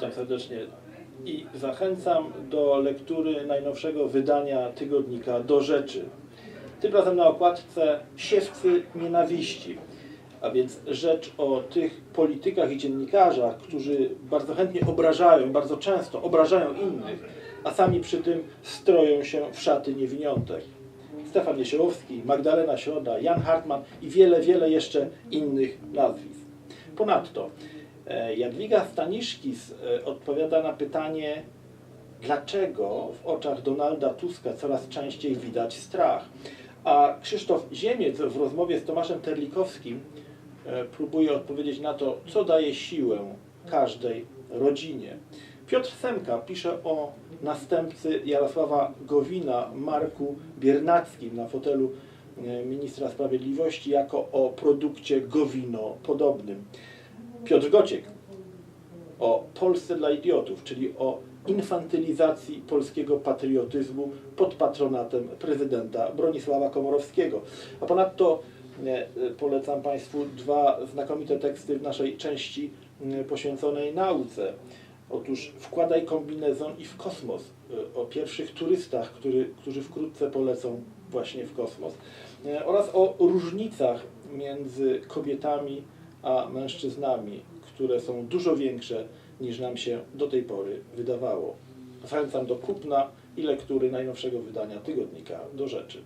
Witam serdecznie i zachęcam do lektury najnowszego wydania tygodnika Do Rzeczy. Tym razem na okładce Siewcy Nienawiści, a więc rzecz o tych politykach i dziennikarzach, którzy bardzo chętnie obrażają, bardzo często obrażają innych, a sami przy tym stroją się w szaty niewiniątek. Stefan Niesiołowski, Magdalena Środa, Jan Hartman i wiele, wiele jeszcze innych nazwisk. Ponadto Jadwiga Staniszkis e, odpowiada na pytanie, dlaczego w oczach Donalda Tuska coraz częściej widać strach. A Krzysztof Ziemiec w rozmowie z Tomaszem Terlikowskim e, próbuje odpowiedzieć na to, co daje siłę każdej rodzinie. Piotr Semka pisze o następcy Jarosława Gowina, Marku Biernackim na fotelu e, ministra sprawiedliwości jako o produkcie Gowino podobnym. Piotr Gociek o Polsce dla idiotów, czyli o infantylizacji polskiego patriotyzmu pod patronatem prezydenta Bronisława Komorowskiego. A ponadto e, polecam Państwu dwa znakomite teksty w naszej części poświęconej nauce. Otóż Wkładaj kombinezon i w kosmos e, o pierwszych turystach, który, którzy wkrótce polecą właśnie w kosmos e, oraz o różnicach między kobietami a mężczyznami, które są dużo większe niż nam się do tej pory wydawało. Zachęcam do kupna i lektury najnowszego wydania tygodnika do rzeczy.